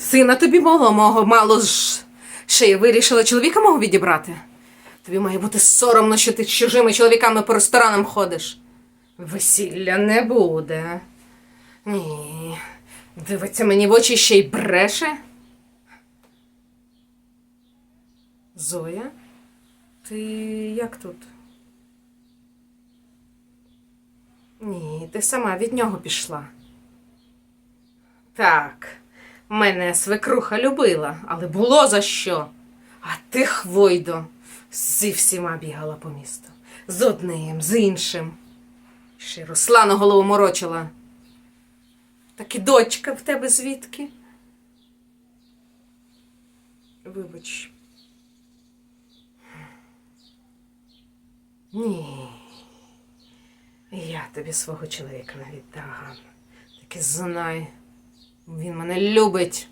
Сина тобі мало мого мало ж ще й вирішила чоловіка мого відібрати. Тобі має бути соромно, що ти з чужими чоловіками по ресторанам ходиш. Весілля не буде. Ні. Дивиться мені в очі ще й бреше. Зоя, ти як тут? Ні, ти сама від нього пішла. Так, мене свекруха любила, але було за що. А ти, Хвойдо, зі всіма бігала по місту. З одним, з іншим. Ще й Руслану голову морочила. Так і дочка в тебе звідки? Вибач. Ні. Я тобі свого чоловіка не віддам. Так і знай. Він мене любить.